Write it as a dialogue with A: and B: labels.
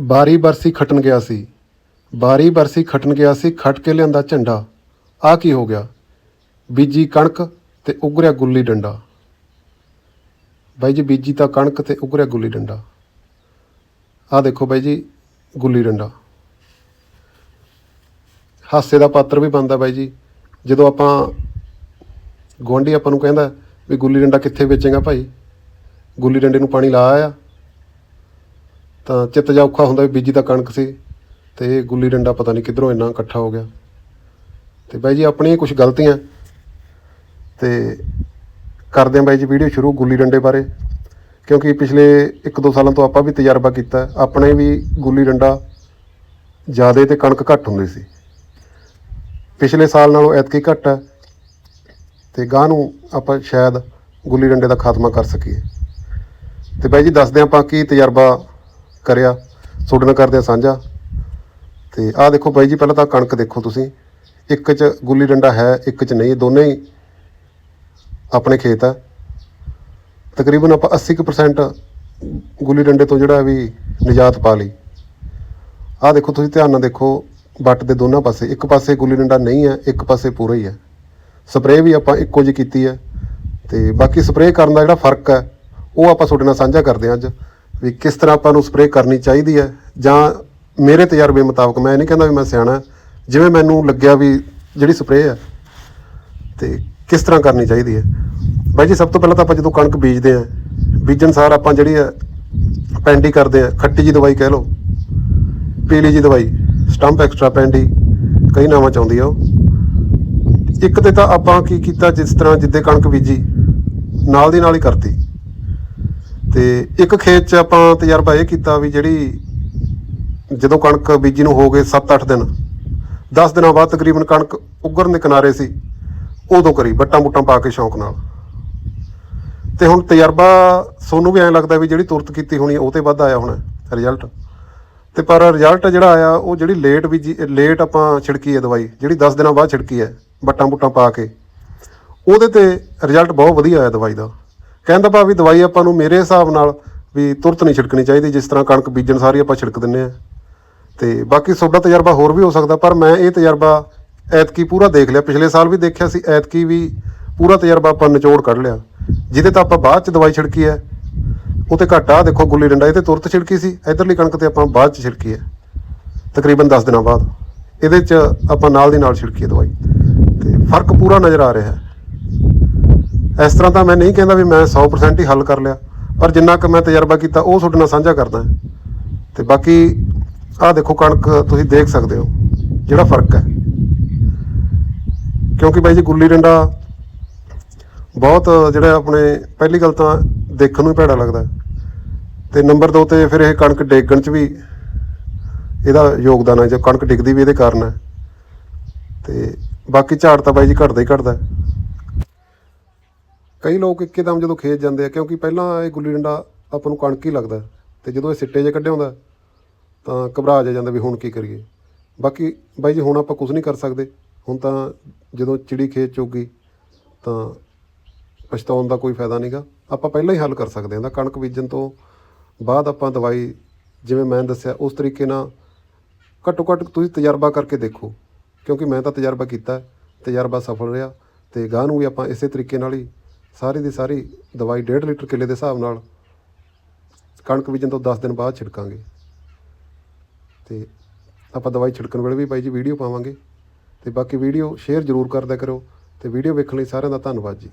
A: ਬਾਰੀ ਬਰਸੀ ਖਟਣ ਗਿਆ ਸੀ। ਬਾਰੀ ਬਰਸੀ ਖਟਣ ਗਿਆ ਸੀ, ਖਟ ਕੇ ਲਿਆਂਦਾ ਝੰਡਾ। ਆ ਕੀ ਹੋ ਗਿਆ? ਬੀਜੀ ਕਣਕ ਤੇ ਉਗਰਿਆ ਗੁੱਲੀ ਡੰਡਾ। ਬਾਈ ਜੀ, ਬੀਜੀ ਤਾਂ ਕਣਕ ਤੇ ਉਗਰਿਆ ਗੁੱਲੀ ਡੰਡਾ। ਆ ਦੇਖੋ ਬਾਈ ਜੀ, ਗੁੱਲੀ ਡੰਡਾ। ਹਾਸੇ ਦਾ ਪਾਤਰ ਵੀ ਬਣਦਾ ਬਾਈ ਜੀ। ਜਦੋਂ ਆਪਾਂ ਗੁਆਂਢੀ ਆਪਾਂ ਨੂੰ ਕਹਿੰਦਾ ਵੀ ਗੁੱਲੀ ਡੰਡਾ ਕਿੱਥੇ ਵੇਚੇਗਾ ਭਾਈ? ਗੁੱਲੀ ਡੰਡੇ ਨੂੰ ਪਾਣੀ ਲਾਇਆ ਆ ਤਾਂ ਚਿੱਤ ਜਾ ਔਖਾ ਹੁੰਦਾ ਵੀ ਬੀਜੀ ਤਾਂ ਕਣਕ ਸੀ ਤੇ ਇਹ ਗੁੱਲੀ ਡੰਡਾ ਪਤਾ ਨਹੀਂ ਕਿੱਧਰੋਂ ਇੰਨਾ ਇਕੱਠਾ ਹੋ ਗਿਆ। ਤੇ ਬਾਈ ਜੀ ਆਪਣੀਆਂ ਕੁਝ ਗਲਤੀਆਂ, ਤੇ ਕਰਦੇ ਹਾਂ ਬਾਈ ਜੀ ਵੀਡੀਓ ਸ਼ੁਰੂ ਗੁੱਲੀ ਡੰਡੇ ਬਾਰੇ, ਕਿਉਂਕਿ ਪਿਛਲੇ 1-2 ਸਾਲਾਂ ਤੋਂ ਆਪਾਂ ਵੀ ਤਜਰਬਾ ਕੀਤਾ, ਆਪਣੇ ਵੀ ਗੁੱਲੀ ਡੰਡਾ ਜ਼ਿਆਦਾ ਤੇ ਕਣਕ ਘੱਟ ਹੁੰਦੀ ਸੀ। ਪਿਛਲੇ ਸਾਲ ਨਾਲੋਂ ਐਤਕੀ ਘੱਟ ਹੈ ਤੇ ਗਾਂ ਨੂੰ ਆਪਾਂ ਸ਼ਾਇਦ ਗੁੱਲੀ ਡੰਡੇ ਦਾ ਖਾਤਮਾ ਕਰ ਸਕੀਏ। ਤੇ ਬਾਈ ਜੀ ਦੱਸਦੇ ਹਾਂ ਆਪਾਂ ਕੀ ਤਜਰਬਾ ਕਰਿਆ, ਤੁਹਾਡੇ ਨਾਲ ਕਰਦੇ ਹਾਂ ਸਾਂਝਾ। ਤੇ ਆਹ ਦੇਖੋ ਬਾਈ ਜੀ, ਪਹਿਲਾਂ ਤਾਂ ਕਣਕ ਦੇਖੋ ਤੁਸੀਂ। ਇੱਕ 'ਚ ਗੁੱਲੀ ਡੰਡਾ ਹੈ, ਇੱਕ 'ਚ ਨਹੀਂ, ਦੋਨੇ ਹੀ ਆਪਣੇ ਖੇਤ ਆ। ਤਕਰੀਬਨ ਆਪਾਂ 80% ਗੁੱਲੀ ਡੰਡੇ ਤੋਂ ਜਿਹੜਾ ਵੀ ਨਿਜਾਤ ਪਾ ਲਈ। ਆਹ ਦੇਖੋ ਤੁਸੀਂ ਧਿਆਨ ਨਾਲ ਦੇਖੋ ਬੱਟ ਦੇ ਦੋਨਾਂ ਪਾਸੇ, ਇੱਕ ਪਾਸੇ ਗੁੱਲੀ ਡੰਡਾ ਨਹੀਂ ਹੈ, ਇੱਕ ਪਾਸੇ ਪੂਰਾ ਹੀ ਹੈ। ਸਪਰੇਅ ਵੀ ਆਪਾਂ ਇੱਕੋ ਜਿਹੀ ਕੀਤੀ ਹੈ। ਤੇ ਬਾਕੀ ਸਪਰੇਅ ਕਰਨ ਦਾ ਜਿਹੜਾ ਫ਼ਰਕ ਹੈ, ਉਹ ਆਪਾਂ ਤੁਹਾਡੇ ਨਾਲ ਸਾਂਝਾ ਕਰਦੇ ਹਾਂ ਅੱਜ। ਵੀ ਕਿਸ ਤਰ੍ਹਾਂ ਆਪਾਂ ਨੂੰ ਸਪਰੇਅ ਕਰਨੀ ਚਾਹੀਦੀ ਹੈ, ਜਾਂ ਮੇਰੇ ਤਜਰਬੇ ਮੁਤਾਬਕ ਮੈਂ ਇਹ ਨਹੀਂ ਕਹਿੰਦਾ ਵੀ ਮੈਂ ਸਿਆਣਾ, ਜਿਵੇਂ ਮੈਨੂੰ ਲੱਗਿਆ ਵੀ ਜਿਹੜੀ ਸਪਰੇਅ ਹੈ, ਤੇ ਕਿਸ ਤਰ੍ਹਾਂ ਕਰਨੀ ਚਾਹੀਦੀ ਹੈ। ਬਾਈ ਜੀ, ਸਭ ਤੋਂ ਪਹਿਲਾਂ ਤਾਂ ਆਪਾਂ ਜਦੋਂ ਕਣਕ ਬੀਜਦੇ ਆ ਬੀਜਣ ਸਾਰ ਆਪਾਂ ਜਿਹੜੀ ਹੈ, ਪੈਂਡੀ ਕਰਦੇ ਆ ਖੱਟੀ ਜੀ ਦਵਾਈ ਕਹਿ ਲਓ, ਪੀਲੀ ਜੀ ਦਵਾਈ ਸਟੰਪ ਐਕਸਟਰਾ ਪੈਂਡੀ, ਕਈ ਨਾਵਾਂ ਚ ਆਉਂਦੀ ਆ ਉਹ। ਇੱਕ ਤੇ ਤਾਂ ਆਪਾਂ ਕੀ ਕੀਤਾ, ਜਿਸ ਤਰ੍ਹਾਂ ਜਿੱਦੇ ਕਣਕ ਬੀਜੀ, ਨਾਲ ਦੀ ਨਾਲ ਹੀ ਕਰਤੀ। ਤੇ ਇੱਕ ਖੇਤ 'ਚ ਆਪਾਂ ਤਜਰਬਾ ਇਹ ਕੀਤਾ ਵੀ ਜਿਹੜੀ ਜਦੋਂ ਕਣਕ ਬੀਜੀ ਨੂੰ ਹੋ ਗਏ 7-8 ਦਿਨ 10 ਦਿਨਾਂ ਬਾਅਦ ਤਕਰੀਬਨ ਕਣਕ ਉੱਗਰਨ ਦੇ ਕਿਨਾਰੇ ਸੀ, ਉਦੋਂ ਕਰੀ ਬੱਟਾਂ ਬੁੱਟਾਂ ਪਾ ਕੇ ਸ਼ੌਂਕ ਨਾਲ। ਤੇ ਹੁਣ ਤਜਰਬਾ ਸੋਨੂੰ ਵੀ ਐਂ ਲੱਗਦਾ ਵੀ ਜਿਹੜੀ ਤੁਰਤ ਕੀਤੀ ਹੋਣੀ ਉਹ ਤੇ ਵੱਧ ਆਇਆ ਹੋਣਾ ਰਿਜ਼ਲਟ ਤੇ ਪਰ ਰਿਜ਼ਲਟ ਜਿਹੜਾ ਆਇਆ ਉਹ ਜਿਹੜੀ ਲੇਟ ਵੀ ਲੇਟ ਆਪਾਂ ਛਿੜਕੀ ਹੈ ਦਵਾਈ, ਜਿਹੜੀ 10 ਦਿਨਾਂ ਬਾਅਦ ਛਿੜਕੀ ਹੈ ਬੱਟਾਂ ਬੁੱਟਾਂ ਪਾ ਕੇ, ਉਹਦੇ ਤੇ ਰਿਜ਼ਲਟ ਬਹੁਤ ਵਧੀਆ ਆਇਆ ਦਵਾਈ ਦਾ। ਕਹਿੰਦਾ ਭਾ ਵੀ ਦਵਾਈ ਆਪਾਂ ਨੂੰ ਮੇਰੇ ਹਿਸਾਬ ਨਾਲ ਵੀ ਤੁਰਤ ਨਹੀਂ ਛਿੜਕਣੀ ਚਾਹੀਦੀ, ਜਿਸ ਤਰ੍ਹਾਂ ਕਣਕ ਬੀਜਣ ਸਾਰੀ ਆਪਾਂ ਛਿੜਕ ਦਿੰਨੇ ਆ ਤੇ ਬਾਕੀ ਤੁਹਾਡਾ ਤਜਰਬਾ ਹੋਰ ਵੀ ਹੋ ਸਕਦਾ, ਪਰ ਮੈਂ ਇਹ ਤਜਰਬਾ ਐਤਕੀ ਪੂਰਾ ਦੇਖ ਲਿਆ। ਪਿਛਲੇ ਸਾਲ ਵੀ ਦੇਖਿਆ ਸੀ, ਐਤਕੀ ਵੀ ਪੂਰਾ ਤਜਰਬਾ ਆਪਾਂ ਨਿਚੋੜ ਕੱਢ ਲਿਆ। ਜਿਹਦੇ ਤਾਂ ਆਪਾਂ ਬਾਅਦ ਚ ਦਵਾਈ ਛਿੜਕੀ ਹੈ। ਉਹ ਤੇ ਘੱਟ ਆ, ਦੇਖੋ ਗੁੱਲੀ ਡੰਡਾ, ਇਹ ਤੇ ਤੁਰਤ ਛਿੜਕੀ ਸੀ। ਇਧਰਲੀ ਕਣਕ ਤੇ ਆਪਾਂ ਬਾਅਦ ਚ ਛਿੜਕੀ ਹੈ। ਤਕਰੀਬਨ 10 ਦਿਨਾਂ ਬਾਅਦ। ਇਹਦੇ ਚ ਆਪਾਂ ਨਾਲ ਦੀ ਨਾਲ ਛਿੜਕੀ ਦਵਾਈ। ਤੇ ਫ਼ਰਕ ਪੂਰਾ ਨਜ਼ਰ ਆ ਰਿਹਾ ਹੈ। ਇਸ ਤਰ੍ਹਾਂ ਤਾਂ ਮੈਂ ਨਹੀਂ ਕਹਿੰਦਾ ਵੀ ਮੈਂ 100% ਹੀ ਹੱਲ ਕਰ ਲਿਆ, ਪਰ ਜਿੰਨਾ ਕੁ ਮੈਂ ਤਜਰਬਾ ਕੀਤਾ, ਉਹ ਤੁਹਾਡੇ ਨਾਲ ਸਾਂਝਾ ਕਰਦਾ ਤੇ ਬਾਕੀ ਆਹ ਦੇਖੋ ਕਣਕ, ਤੁਸੀਂ ਦੇਖ ਸਕਦੇ ਹੋ ਜਿਹੜਾ ਫ਼ਰਕ ਹੈ। ਕਿਉਂਕਿ ਬਾਈ ਜੀ ਗੁੱਲੀ ਡੰਡਾ ਬਹੁਤ ਜਿਹੜਾ ਆਪਣੇ ਪਹਿਲੀ ਗੱਲ ਤਾਂ ਦੇਖਣ ਨੂੰ ਹੀ ਭੈੜਾ ਲੱਗਦਾ। ਤੇ ਨੰਬਰ 2 ਤੇ ਫਿਰ ਇਹ ਕਣਕ ਡੇਗਣ ਚ ਵੀ ਇਹਦਾ ਯੋਗਦਾਨ ਹੈ, ਜੋ ਕਣਕ ਡਿੱਗਦੀ ਵੀ ਇਹਦੇ ਕਾਰਨ ਹੈ। ਤੇ ਬਾਕੀ ਝਾੜ ਤਾਂ ਬਾਈ ਜੀ ਘਟਦਾ ਹੀ ਘਟਦਾ। ਕਈ ਲੋਕ ਇੱਕਦਮ ਜਦੋਂ ਖੇਤ ਜਾਂਦੇ ਆ, ਕਿਉਂਕਿ ਪਹਿਲਾਂ ਇਹ ਗੁੱਲੀ ਡੰਡਾ ਆਪਾਂ ਨੂੰ ਕਣਕ ਹੀ ਲੱਗਦਾ ਤੇ ਜਦੋਂ ਇਹ ਸਿੱਟੇ ਜੇ ਕੱਢਿਆ ਹੁੰਦਾ ਤਾਂ ਘਬਰਾ ਜਾ ਜਾਂਦਾ ਵੀ ਹੁਣ ਕੀ ਕਰੀਏ। ਬਾਕੀ ਬਾਈ ਜੀ, ਹੁਣ ਆਪਾਂ ਕੁਝ ਨਹੀਂ ਕਰ ਸਕਦੇ। ਹੁਣ ਤਾਂ ਜਦੋਂ ਚਿੜੀ ਖੇਤ ਚੋਗੀ ਤਾਂ ਪਛਤਾਉਣ ਦਾ ਕੋਈ ਫਾਇਦਾ ਨਹੀਂਗਾ। ਆਪਾਂ ਪਹਿਲਾਂ ਹੀ ਹੱਲ ਕਰ ਸਕਦੇ ਹਾਂ ਤਾਂ ਕਣਕ ਬੀਜਣ ਤੋਂ ਬਾਅਦ ਆਪਾਂ ਦਵਾਈ, ਜਿਵੇਂ ਮੈਂ ਦੱਸਿਆ, ਉਸ ਤਰੀਕੇ ਨਾਲ ਘੱਟੋ ਘੱਟ ਤੁਸੀਂ ਤਜਰਬਾ ਕਰਕੇ ਦੇਖੋ। ਕਿਉਂਕਿ ਮੈਂ ਤਾਂ ਤਜਰਬਾ ਕੀਤਾ ਤਜਰਬਾ ਸਫਲ ਰਿਹਾ ਤੇ ਗਾਂ ਨੂੰ ਵੀ ਆਪਾਂ ਇਸੇ ਤਰੀਕੇ ਨਾਲ ਹੀ ਸਾਰੀ ਦੀ ਸਾਰੀ ਦਵਾਈ 1.5 ਲੀਟਰ ਕਿੱਲੇ ਦੇ ਹਿਸਾਬ ਨਾਲ ਕਣਕ ਬੀਜਣ ਤੋਂ 10 ਦਿਨ ਬਾਅਦ ਛਿੜਕਾਂਗੇ। ਤੇ ਆਪਾਂ ਦਵਾਈ ਛਿੜਕਣ ਵੇਲੇ ਵੀ ਬਾਈ ਜੀ ਵੀਡੀਓ ਪਾਵਾਂਗੇ। ਤੇ ਬਾਕੀ ਵੀਡੀਓ ਸ਼ੇਅਰ ਜ਼ਰੂਰ ਕਰਦਿਆ ਕਰੋ ਤੇ ਵੀਡੀਓ ਵੇਖਣ ਲਈ ਸਾਰਿਆਂ ਦਾ ਧੰਨਵਾਦ ਜੀ।